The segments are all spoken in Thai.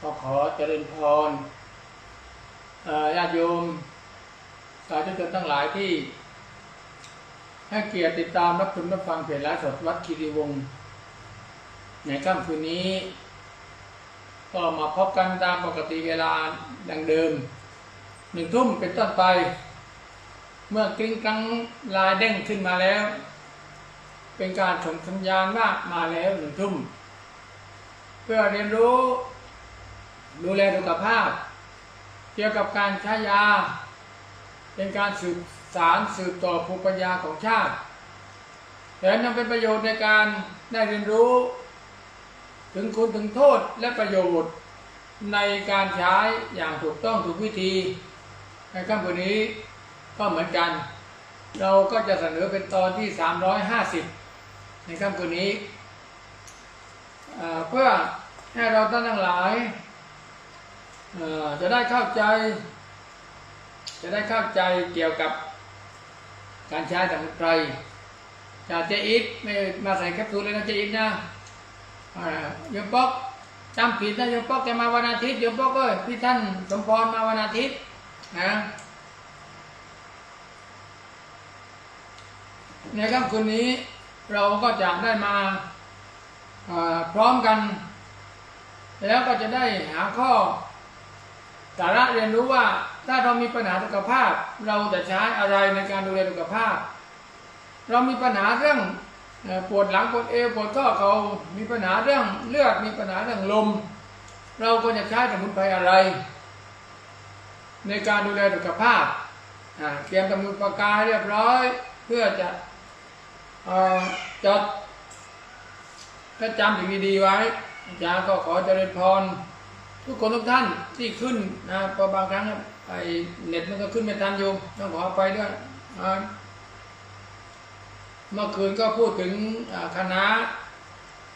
ก็ขอเจริญพรญาติโยม สาธุชนทั้งหลายที่ ให้เกียรติติดตามรับชมรับฟังเพจไลฟ์สดวัดคีรีวงศ์ในค่ำคืนนี้ ก็มาพบกันตามปกติเวลาดังเดิมหนึ่งทุ่มเป็นต้นไป เมื่อกริ้งกังลายเด้งขึ้นมาแล้ว เป็นการส่งสัญญาณว่ามาแล้วหนึ่งทุ่ม เพื่อเรียนรู้ ดูแลสุขภาพ เกี่ยวกับการใช้ยา เป็นการสืบสารสืบต่อภูมิปัญญาของชาติแถมยังเป็นประโยชน์ในการได้เรียนรู้ ถึงคุณถึงโทษและประโยชน์ในการใช้อย่างถูกต้องถูกวิธี ในค่ำคืนนี้ก็เหมือนกัน เราก็จะเสนอเป็นตอนที่ 350 ในค่ำคืนนี้เพื่อให้เราท่านทั้งหลายจะได้เข้าใจ จะได้เข้าใจเกี่ยวกับการใช้สมุนไพรจากเจอิทไม่มาใส่แคปซูลเลยนะเจอิทนะยมป๊อกจำผิดนะยมป๊อกแกมาวันอาทิตย์ยมป๊อกเอ้ยพี่ท่านสมพรมาวันอาทิตย์นะในค่ำคืนนี้ เราก็จะได้มาพร้อมกัน แล้วก็จะได้หาข้อสาระเรียนรู้ว่าถ้าเรามีปัญหาสุขภาพ เราจะใช้อะไรในการดูแลสุขภาพ เรามีปัญหาเรื่องปวดหลังปวดเอวปวดข้อเขามีปัญหาเรื่องเลือดมีปัญหาเรื่องลม เราควรจะใช้สมุนไพรอะไร ในการดูแลสุขภาพเตรียมสมุนปากกาเรียบร้อย เพื่อจะ จดและจำสิ่งดีๆไว้อาจารย์ก็ขอเจริญพร ทุกคนทุกท่านที่ขึ้นนะพอบางครั้งไอเน็ตมันก็ขึ้นไม่ทันโยมต้องขออภัยด้วยเมื่อคืนก็พูดถึงคณะ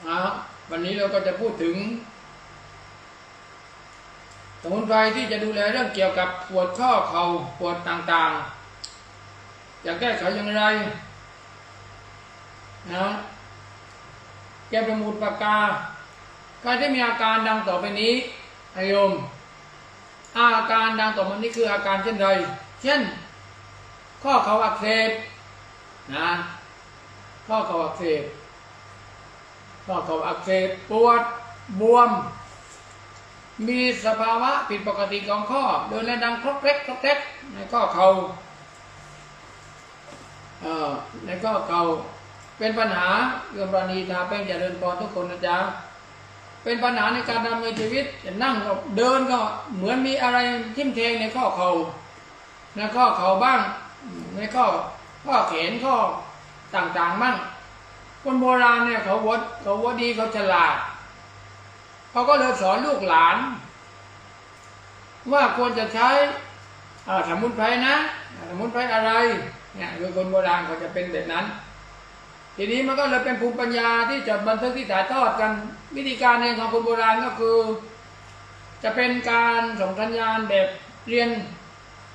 นะวันนี้เราก็จะพูดถึงสมุนไพรที่จะดูแลเรื่องเกี่ยวกับปวดข้อเข่าปวดต่างๆ จะแก้ไขอย่างไร นะแก้ประมูลปากกาการที่มีอาการดังต่อไปนี้อายม อาการดังต่อไปนี้คืออาการเช่นไร เช่น ข้อเข่าอักเสบนะข้อเข่าอักเสบข้อเข่าอักเสบปวดบวม มีสภาวะผิดปกติของข้อเดินและดังครกเล็กครกเล็กในข้อเข่าเอ่อในข้อเข่า เป็นปัญหาเรื่องปราณีทาเป็นเจริญพรทุกคนนะจ๊ะเป็นปัญหาในการดำเนินชีวิตจะนั่งก็เดินก็เหมือนมีอะไรทิ่มแทงในข้อเขา่าในข้อเข่าบ้าง ในข้อข้อแขนข้อต่างๆบ้างคนโบราณเนี่ยเขาวดเขาวดดีเขาฉลาดเขาก็เลยสอนลูกหลาน ว่าควรจะใช้สมุนไพรนะสมุนไพรอะไรเนี่ยคือคนโบราณเขาจะเป็นแบบนั้น ทีนี้มันก็เลยเป็นภูมิปัญญาที่จดบันทึกที่ถ่ายทอดกัน วิธีการในของคนโบราณก็คือ จะเป็นการส่งสัญญาณแบบเรียน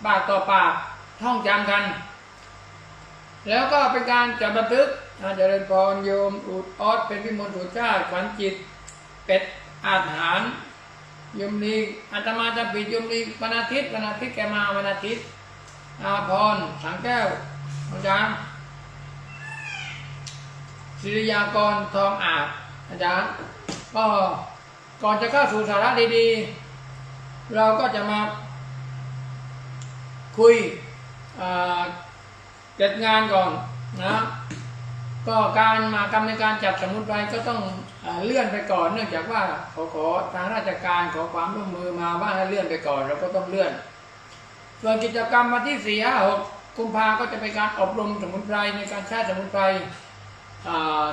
ปากต่อปากท่องจำกัน แล้วก็เป็นการจดบันทึกอาจารย์พรโยมอุดออดเป็นพิมลสุชาติฝันจิต เป็ดอาหารยมนีอาตมาจะปิดยมนีวันอาทิตย์วันอาทิตย์แกมาวันอาทิตย์อาพรสังแก้วอาจารย์ ศิริยากรทองอาจอาจารย์ก็ก่อนจะเข้าสู่สาระดีๆ เราก็จะมาคุยเก็ดงานก่อนนะก็การมากรรมในการจัดสมุนไพรก็ต้องอเลื่อนไปก่อน เนื่องจากว่าขอขอทางราชการขอความร่วมมือมาว่าให้เลื่อนไปก่อนเราก็ต้องเลื่อน ส่วนกิจกรรมวันที่สี่ห้าหกกุมภาก็จะเป็นการอบรมสมุนไพรในการใช้สมุนไพร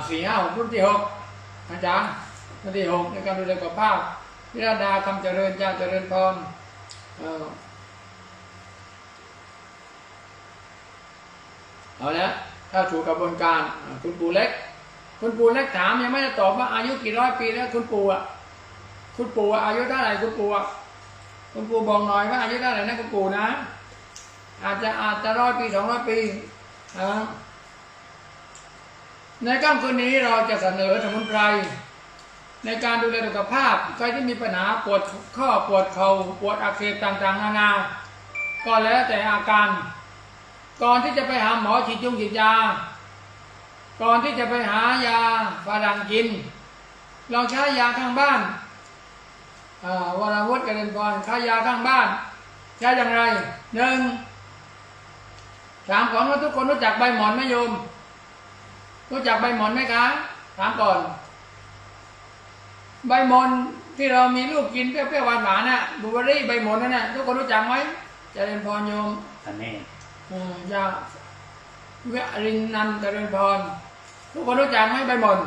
สี่ห้าหกรุ่นที่หกอาจารย์รุ่นที่หกในการดูแลสุขภาพพิราดาคำเจริญเจ้าเจริญพรเอ่อเอาละถ้าถูกกระบวนการคุณปู่เล็ก คุณปู่เล็กถามยังไม่ได้ตอบว่าอายุกี่ร้อยปีแล้วคุณปู่อะคุณปู่อะอายุเท่าไหร่คุณปู่อะคุณปู่บอกหน่อยว่าอายุเท่าไหร่นะคุณปู่นะ อาจจะอาจจะร้อยปีสองร้อยปีอ่า ในค่ำคืนนี้เราจะเสนอสมุนไพรในการดูแลสุขภาพใครที่มีปัญหาปวดข้อปวดเขา่าปวดอักเสบต่างๆ นานา ก็แล้วแต่อาการ ก่อนที่จะไปหาหมอฉีดยุงฉีดยา ก่อนที่จะไปหายาฝรั่งกินลองใช้ยาข้างบ้านาวราวุฒิกระเด็นพรใช้ยาข้างบ้าน ใช้อย่างไรหนึ่งถามก่อนว่าทุกคนรู้จักใบหมอนไหมโยม รู้จักใบหมอนไหมคะถามก่อน ใบหมอนที่เรามีลูกกินเปรี้ยวๆหวานๆน่ะบลูเบอร์รี่ใบหมอนนั่นน่ะทุกคนรู้จักไหมเจริญพรโยมอันนี้อืมยาเวรินนันท์เจริญพรทุกคนรู้จักไหมใบหมอน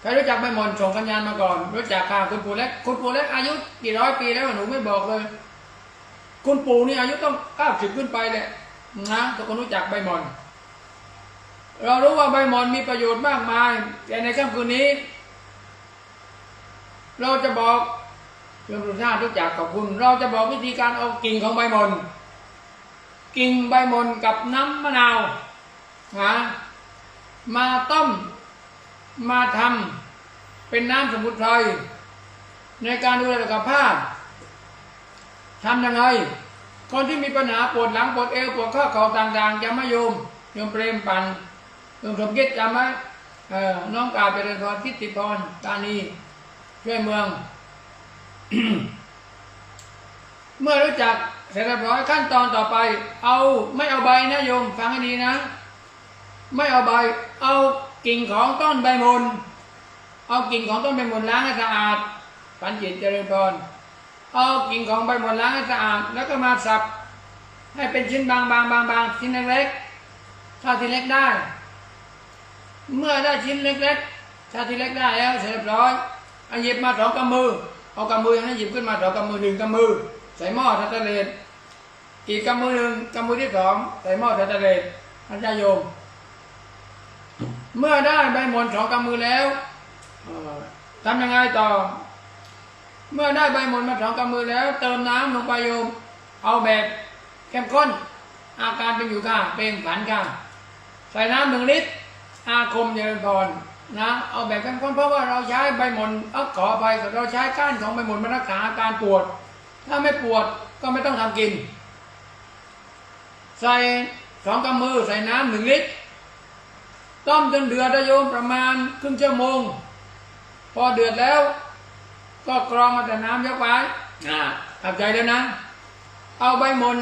ใครรู้จักใบหมอนส่งสัญญาณมาก่อน รู้จักค่ะคุณปู่เล็กคุณปู่เล็กอายุกี่ร้อยปีแล้วหนูไม่บอกเลย คุณปู่นี่อายุต้องเก้าสิบขึ้นไปแหละนะทุกคนรู้จักใบหมอน เรารู้ว่าใบหมอนมีประโยชน์มากมาย แต่ในค่ำคืนนี้ เราจะบอกเรื่องรสชาติรู้จักขอบคุณ เราจะบอกวิธีการเอากิ่งของใบหมอนกิ่งใบหมอนกับน้ำมะนาวนะมาต้มมาทำเป็นน้ำสมุนไพรในการดูแลสุขภาพทำยังไงคนที่มีปัญหาปวดหลังปวดเอวปวดข้อเข่าต่างๆจะไม่โยมโยมเปรมปัน โยมสมคิดจำไหมน้องกาเปรนพรทิติพรตานีช่วยเมือง เมื่อรู้จักเสร็จเรียบร้อยขั้นตอนต่อไป เอาไม่เอาใบนะโยมฟังให้ดีนะ ไม่เอาใบ เอากิ่งของต้นใบมนเอากิ่งของต้นใบมนล้างให้สะอาดปัญจิตเจริญพรเอากิ่งของใบมนล้างให้สะอาด แล้วก็มาสับให้เป็นชิ้นบางบางบางบางชิ้นเล็กๆถ้าที่เล็กได้ เมื่อได้ชิ้นเล็กๆถ้าที่เล็กได้แล้วเสร็จเรียบร้อยเอาหยิบมาสองกำมือเอากำมือย่างนั้นหยิบขึ้นมาสองกำมือหนึ่งกำมือ ใส่หม้อทัตเตเลนอีกกำมือหนึ่งกำมือที่สองใส่หม้อทัตเตเลนอาจารย์โยม เมื่อได้ใบมนสองกำมือแล้วทำยังไงต่อ เมื่อได้ใบมนมาสองกำมือแล้ว เติมน้ำลงไปโยม เอาแบบเข้มข้น อาการเป็นอยู่ค่ะเป็นผันค่ะใส่น้ำหนึ่งลิตร อาคมเจริญพรนะเอาแบบเข้มข้นเพราะว่าเราใช้ใบหมอนเอาขอไปเราใช้ก้านของใบหมอนมารักษาอาการปวด ถ้าไม่ปวดก็ไม่ต้องทำกิน ใส่สองกำมือใส่น้ำหนึ่งลิตรต้มจนเดือดนะโยมประมาณครึ่งชั่วโมง พอเดือดแล้ว ก็กรองมาแต่น้ำยกไว้อ่าเข้าใจแล้วนะ เอาใบมน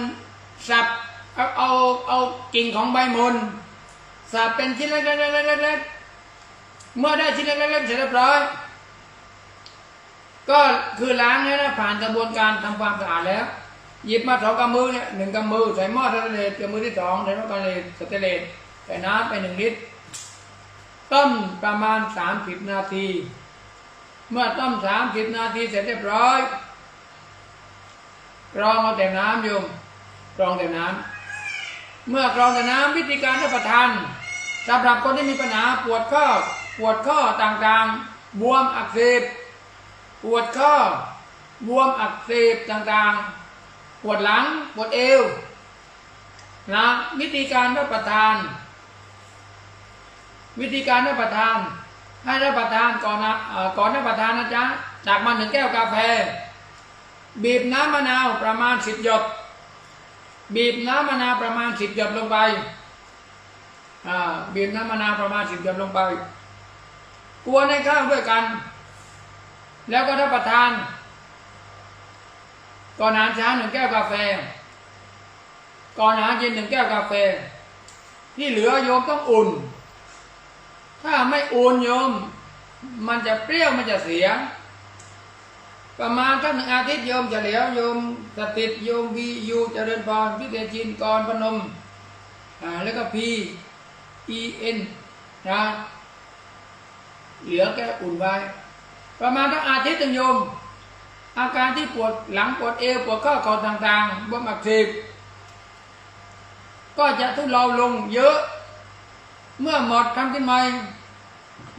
สับเอาเอาเอากิ่งของใบมน สับเป็นชิ้นเล็กๆเมื่อได้ชิ้นเล็กๆเสร็จเรียบร้อย ก็คือล้างแล้วนะผ่านกระบวนการทำความสะอาดแล้ว หยิบมาสองกำมือเนี่ยหนึ่งกำมือใส่หม้อสแตนเลสกำมือที่สองใส่หม้อสแตเลสสแตนเลสใส่น้ำไปหนึ่งลิตร ต้มประมาณสามสิบนาที เมื่อต้มสามสิบนาทีเสร็จเรียบร้อยกรองเอาแต่น้ำโยมกรองแต่น้ำเมื่อกรองแต่น้ำวิธีการรับประทาน สำหรับคนที่มีปัญหาปวดข้อปวดข้อต่างๆ บวมอักเสบ ปวดข้อบวมอักเสบต่างๆ ปวดหลัง ปวดเอวนะวิธีการรับประทาน วิธีการรับประทาน ให้รับประทานก่อนนะก่อนรับประทานนะจ๊ะจากมาหนึ่งแก้วกาแฟ บีบน้ำมะนาวประมาณสิบหยด บีบน้ำมะนาวประมาณสิบหยดลงไป บีบน้ำมะนาวประมาณสิบหยดลงไปกวนให้ข้าด้วยกัน แล้วก็รับประทานก่อนอาหารเช้าหนึ่งแก้วกาแฟ ก่อนอาหารเย็นหนึ่งแก้วกาแฟ ที่เหลือโยมต้องอุ่น ถ้าไม่อุ่นโยม มันจะเปรี้ยวมันจะเสีย ประมาณสักหนึ่งอาทิตย์โยมจะเหลียวโยมสติดโยมวียูเจริญพรพิเดชินกรพนม แล้วก็พี อีเอนนะเหลือแค่อุ่นไว้ ประมาณสักอาทิตย์หนึ่งโยม อาการที่ปวดหลังปวดเอวปวดข้อเข่าต่างๆบวมอักเสบก็จะทุเลาลงเยอะ เมื่อหมดทำกินใหม่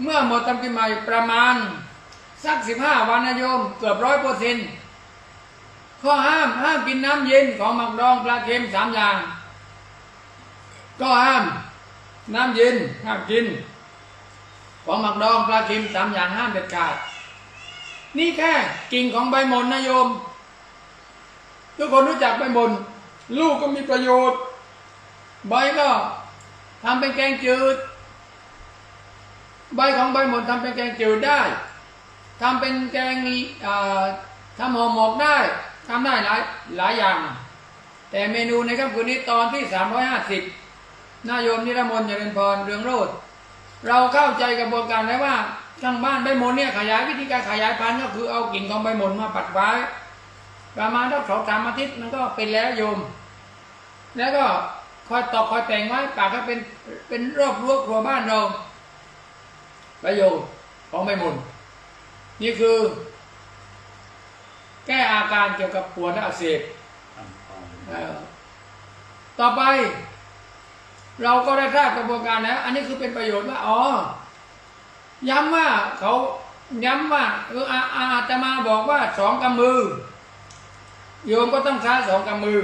เมื่อหมดทำกินใหม่ประมาณ สักสิบห้าวันนะโยม เกือบร้อยเปอร์เซ็นต์ข้อห้ามห้ามกินน้ำเย็นของหมักดองปลาเค็มสามอย่าง ก็ห้าม น้ำเย็นห้ามกิน ของหมักดองปลาเค็มสามอย่างห้ามเด็ดขาด นี่แค่กิ่งของใบมนนะโยม ทุกคนรู้จักใบมนลูกก็มีประโยชน์ ใบก็ทำเป็นแกงจืด ใบของใบมนทำเป็นแกงจืดได้ทำเป็นแกงทำห่อหมกได้ทำได้หลายหลายอย่าง แต่เมนูในค่ำคืนนี้ตอนที่ 350 นายโยมนิรมนต์เจริญพรเรืองโรดเราเข้าใจกระบวนการแล้วว่าทางบ้านใบหมนเนี่ยขยายวิธีการขยายพันธุ์ก็คือเอากิ่งของใบหมนมาปัดไว้ ประมาณสักสองสามอาทิตย์มันก็เป็นแล้วโยม แล้วก็คอยตอกคอยแต่งไว้ปากก็เป็นเป็นรอบรั้วครัวบ้านเราประโยชน์ของใบหมนนี่คือ แก้อาการเกี่ยวกับปวดและอักเสบเอ่อต่อไป เราก็ได้ทราบกระบวนการแล้ว อันนี้คือเป็นประโยชน์ว่าอ๋อ ย้ำว่าเขาย้ำว่าเอออาอาตมาบอกว่าสองกำมือ โยมก็ต้องใช้สองกำมือ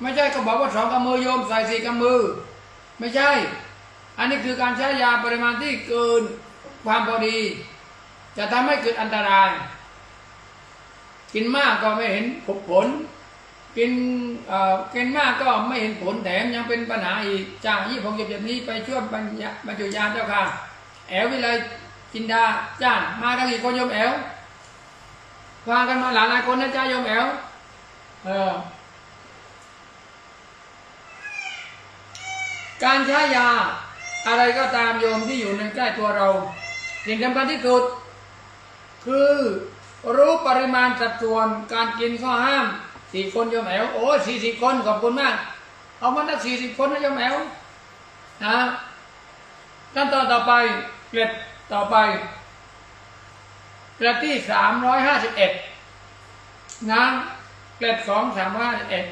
ไม่ใช่ก็บอกว่าสองกำมือโยมใส่สี่กำมือ ไม่ใช่ อันนี้คือการใช้ยาปริมาณที่เกินความพอดี จะทำให้เกิดอันตราย กินมากก็ไม่เห็นผล กินเอ่อกินมากก็ไม่เห็นผลแถมยังเป็นปัญหาอีกจากยี่ผมเก็บแบบนี้ไปช่วยบรรยบรรจุยาเจ้าค่ะ แอลวิไลจินดาจ้ามากันกี่คนโยมแอลพากันมาหลายหลายคนนะจ้าโยมแอลเออการใช้ยาอะไรก็ตามโยมที่อยู่ในใกล้ตัวเรา สิ่งสำคัญที่สุด คือรู้ปริมาณสัดส่วนการกินข้อห้าม สี่คนโยมแอวโอ้สี่สิบคนขอบคุณมาก เอามาตั้งสี่สิบคนนะโยมแอวนะขั้นตอนต่อไปเกล็ดต่อไปเกล็ดที่สามร้อยห้าสิบเอ็ดนะเกล็ดของสามร้อยห้าสิบเอ็ด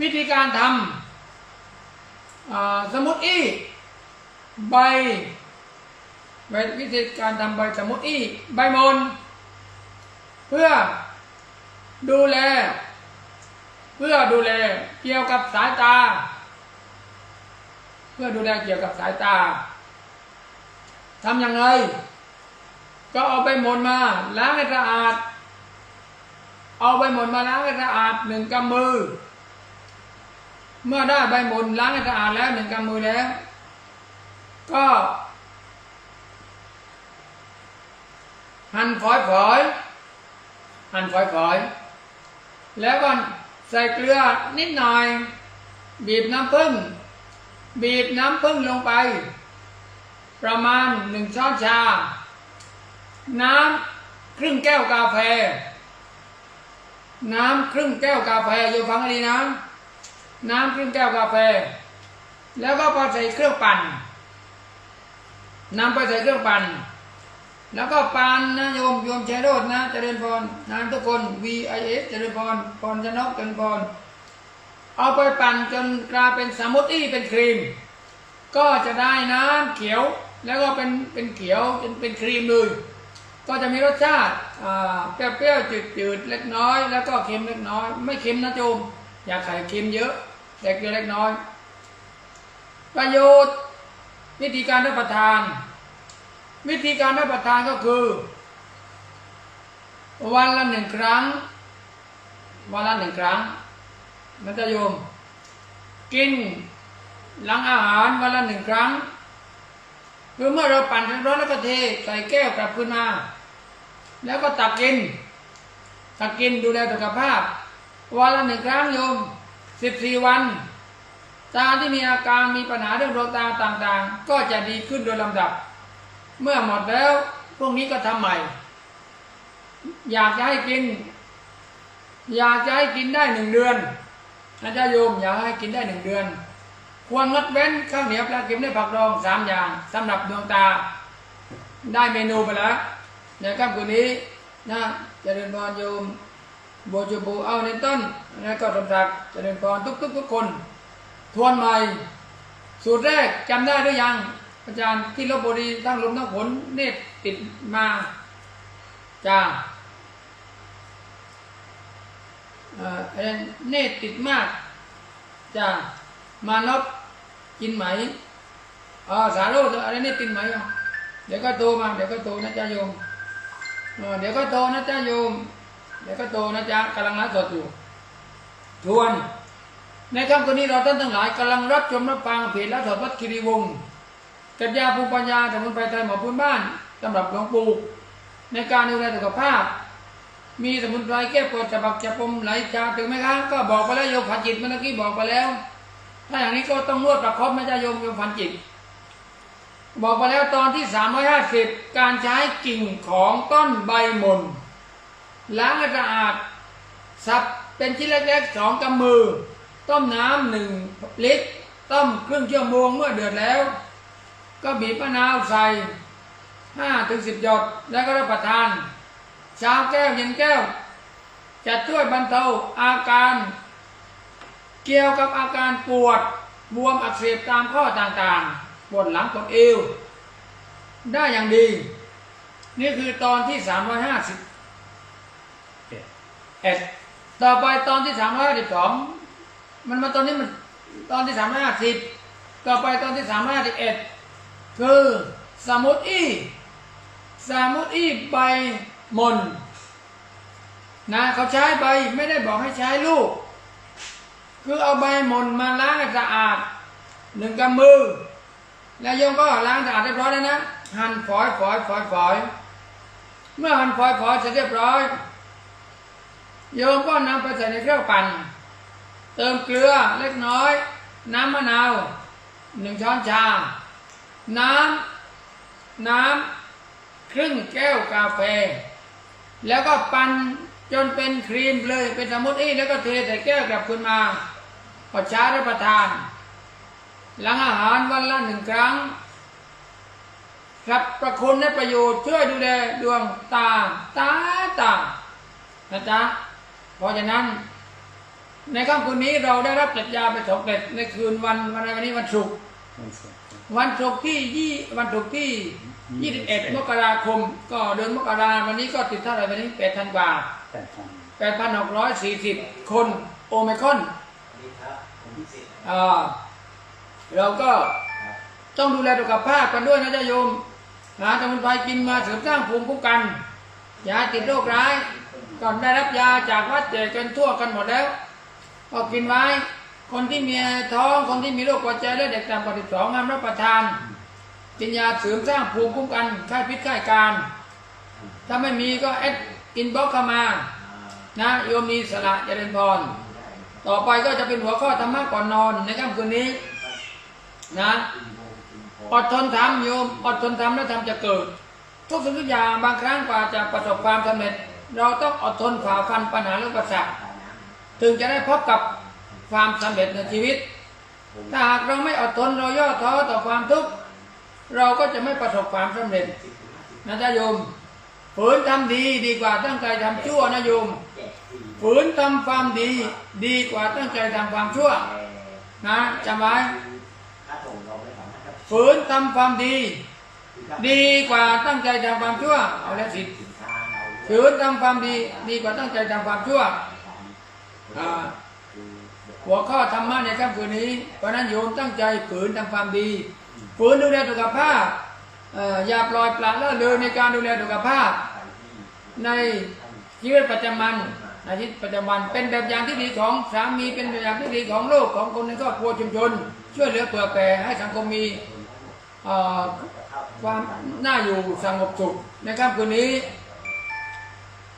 วิธีการทำสมุดอี้ใบใบวิธีการทำใบสมุดอีใบมนเพื่อ ดูแล เพื่อดูแลเกี่ยวกับสายตา เพื่อดูแลเกี่ยวกับสายตาทำอย่างไร ก็เอาใบมนมา ล้างให้สะอาด เอาใบมนมาล้างให้สะอาดหนึ่งกำมือ เมื่อได้ใบมนล้างให้สะอาดแล้วหนึ่งกำมือแล้ว ก็หั่นฝอยฝอยหั่นฝอยฝอย แล้วก็ใส่เกลือนิดหน่อย บีบน้ำผึ้งบีบน้ำผึ้งลงไป ประมาณหนึ่งช้อนชา น้ำครึ่งแก้วกาแฟ น้ำครึ่งแก้วกาแฟอยู่ฟังดีนะ น้ำครึ่งแก้วกาแฟ แล้วก็พอใส่เครื่องปั่นนำไปใส่เครื่องปั่น แล้วก็ปานนะโยมโยมชัยโรดนะเจริญพรนามทุกคน VIS เจริญพรพรชนกเจริญพรเอาไปปั่นจนกลายเป็นสมูทตี้เป็นครีม ก็จะได้น้ำเขียวแล้วก็เป็นเป็นเขียวจนเป็นครีมเลยก็จะมีรสชาติเปรี้ยวๆจืดๆเล็กน้อย แล้วก็เค็มเล็กน้อย ไม่เค็มนะโยมอยากใส่เค็มเยอะแต่เกลือเล็กน้อย ประโยชน์วิธีการรับประทาน วิธีการรับประทานก็คือ วันละหนึ่งครั้ง วันละหนึ่งครั้งมันจะโยม กินหลังอาหารวันละหนึ่งครั้งคือเมื่อเราปั่นจนร้อนแล้วก็เทใส่แก้วกลับขึ้นมา แล้วก็ตักกิน ตักกินดูแลสุขภาพ วันละหนึ่งครั้งโยมสิบสี่วัน ตาที่มีอาการมีปัญหาเรื่องดวงตาต่างๆ ก็จะดีขึ้นโดยลำดับ เมื่อหมดแล้วพรุ่งนี้ก็ทำใหม่ อยากจะให้กิน อยากจะให้กินได้หนึ่งเดือนอาจารย์โยมอยากให้กินได้หนึ่งเดือน ควรงดเว้นข้าวเหนียวปลาเค็มและผักดองสามอย่างสำหรับดวงตา ได้เมนูไปแล้วในค่ำคืนนี้นะเจริญพรโยมโบจูบูเอาในต้นแล้วก็สมศักดิ์เจริญพรทุกๆทุกคน ทวนใหม่ สูตรแรกจำได้หรือยัง อาจารย์ที่ลบบุรีทั้งลมทั้งฝนเนตรติดมาจ้าเอ่อเนตรติดมากจ้ามานพกินไหมอ่าสาโรจน์อะไรเนี่กินไหมเดี๋ยวก็โตมาเดี๋ยวก็โตนะจ๊ะโยมเดี๋ยวก็โตนะจ๊ะโยม เดี๋ยวก็โตนะจ๊ะกำลังไลฟ์สดอยู่ทวน ในค่ำคืนนี้เราท่านทั้งหลายกำลังรับชมรับฟังเพจและสดวัดคีรีวงศ์ กัญญาภูมิปัญญาสมุนไพรไทยหมอพื้นบ้านสำหรับหลวงปู่ในการดูแลสุขภาพ มีสมุนไพรแก้ปวดจะบักจะปมไหลชาถึงไหมครับก็บอกไปแล้วโยมผันจิตเมื่อกี้บอกไปแล้ว ถ้าอย่างนี้ก็ต้องนวดประคบไม่ใช่โยมโยมผันจิต บอกไปแล้วตอนที่ 350 การใช้กิ่งของต้นใบมนล้างให้สะอาดสับเป็นชิ้นเล็กๆสองกำมือ ต้มน้ำหนึ่งลิตร ต้มครึ่งชั่วโมงเมื่อเดือดแล้ว ก็บีบมะนาวใส่ห้าถึงสิบหยดแล้วก็รับประทาน เช้าแก้วเย็นแก้ว จะช่วยบรรเทาอาการ เกี่ยวกับอาการปวดบวมอักเสบตามข้อต่างๆ ปวดหลังปวดเอว ได้อย่างดี นี่คือตอนที่350เอ็ดต่อไปตอนที่สามร้อยสิบสองมันมาตอนนี้มันตอนที่สามร้อยห้าสิบต่อไปตอนที่สามร้อยห้าสิบเอ็ด คือสมุดอีสมุดอีใบมนนะเขาใช้ใบไม่ได้บอกให้ใช้ลูก คือเอาใบมนมาล้างให้สะอาดหนึ่งกำมือ แล้วโยมก็ล้างสะอาดเรียบร้อยแล้วนะหั่นฝอยฝอยฝอยฝอยเมื่อหั่นฝอยฝอยเสร็จเรียบร้อยโยมก็นำไปใส่ในเครื่องปั่น เติมเกลือเล็กน้อย น้ำมะนาวหนึ่งช้อนชา น้ำน้ำครึ่งแก้วกาแฟ แล้วก็ปั่นจนเป็นครีมเลยเป็นสมุนไพรแล้วก็เทใส่แก้วกลับขึ้นมาพอช้ารับประทาน หลังอาหารวันละหนึ่งครั้งครับประคุณและประโยชน์ช่วยดูแลดวงตาตาตานะจ๊ะเพราะฉะนั้น ในค่ำคืนนี้เราได้รับจัดยาไปสองเกล็ดในคืนวันวันอะไรวันนี้วันศุกร์ วันศุกร์ที่ยี่วันศุกร์ที่ยี่สิบเอ็ดมกราคม ก็เดือนมกราวันนี้ก็ติดเท่าไหร่วันนี้แปดธันวาแต่ฟังแปดพันหกร้อยสี่สิบคนโอไมครอนอ่าเราก็ต้องดูแลสุขภาพกันด้วยนะจ๊ะโยม หาสมุนไพรกินมาเสริมสร้างภูมิคุ้มกัน อย่าให้ติดโรคร้าย ก่อนได้รับยาจากวัดแจกกันทั่วกันหมดแล้วก็กินไว้ คนที่มีท้องคนที่มีโรคหัวใจและเด็กต่ำกว่า12ห้ามรับประทานกินยาเสริมสร้างภูมิคุ้มกันค่ายพิษค่ายการ ถ้าไม่มีก็แอดอินบ็อกเข้ามานะโยมมีสละเจริญพร ต่อไปก็จะเป็นหัวข้อธรรมะก่อนนอนในค่ำคืนนี้นะอดทนทำโยมอดทนทำแล้วทำจะเกิด ทุกสิ่งทุกอย่างบางครั้งกว่าจะประสบความสำเร็จ เราต้องอดทนฝ่าฟันปัญหาและอุปสรรคถึงจะได้พบกับ ความสำเร็จในชีวิต ถ้าหากเราไม่อดทนเราย่อท้อต่อความทุกข์เราก็จะไม่ประสบความสำเร็จนะจ๊ะโยมฝืนทำดีดีกว่าตั้งใจทำชั่วนะโยมฝืนทำความดีดีกว่าตั้งใจทำความชั่ว นะจำไว้ฝืนทำความดี ดีกว่าตั้งใจทำความชั่ว เอาแล้วสิฝืนทำความดีดีกว่าตั้งใจทำความชั่วอ่า หัวข้อธรรมะในค่ำคืนนี้ เพราะนั้นโยมตั้งใจฝืนทำความดี ฝืนดูแลสุขภาพอออย่าปล่อยปละละเลยในการดูแลสุขภาพ ในชีวิตประจำวันในชีวิตประจำวันเป็นแบบอย่างที่ดีของสามีเป็นแบบอย่างที่ดีของโลกของคนในครอบครัวชุมชน ช่วยเหลือเผื่อแผ่ให้สังคมมีความน่าอยู่สงบสุขในค่ำคืนนี้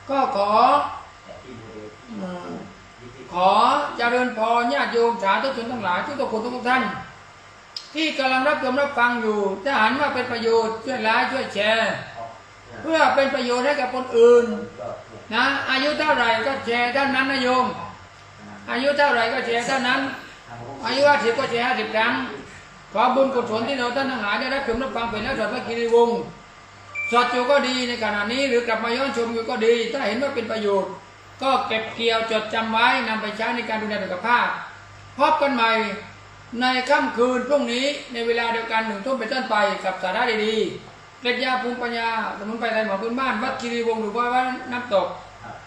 ก็ขอ ขอเจริญพรญาติโยมสาธุชนทั้งหลายทุกทุกคนทุกท่าน ที่กำลังรับชมรับฟังอยู่ถ้าหันว่าเป็นประโยชน์ช่วยไลค์ช่วยแชร์ เพื่อเป็นประโยชน์ให้กับคนอื่นนะอายุเท่าไหร่ก็แชร์เท่านั้นนะโยม อายุเท่าไหร่ก็แชร์เท่านั้น อายุห้าสิบก็แชร์ห้าสิบครั้งขอบุญกุศลที่เราท่านทั้งหลายได้รับชมรับฟังเป็นแล้วสดพระกิริวงศ์สดอยู่ก็ดีในขณะนี้หรือกลับมาย้อนชมอยู่ก็ดี ถ้าเห็นว่าเป็นประโยชน์ ก็เก็บเกี่ยวจดจำไว้นำไปใช้ในการดูแลสุขภาพพบกันใหม่ในค่ำคืนพรุ่งนี้ในเวลาเดียวกันหนึ่งทุ่มเป็นต้นไปกับสาระดีๆเกล็ดยาภูมิปัญญาสมุนไพรไทยหมอพื้นบ้าน วัดคีรีวงศ์หรือว่าวัดน้ำตก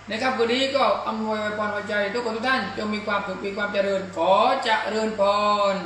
ในค่ำคืนนี้ก็อำนวยพรไว้ใจทุกคนทุกท่านจงมีความสุขมีความเจริญขอเจริญพร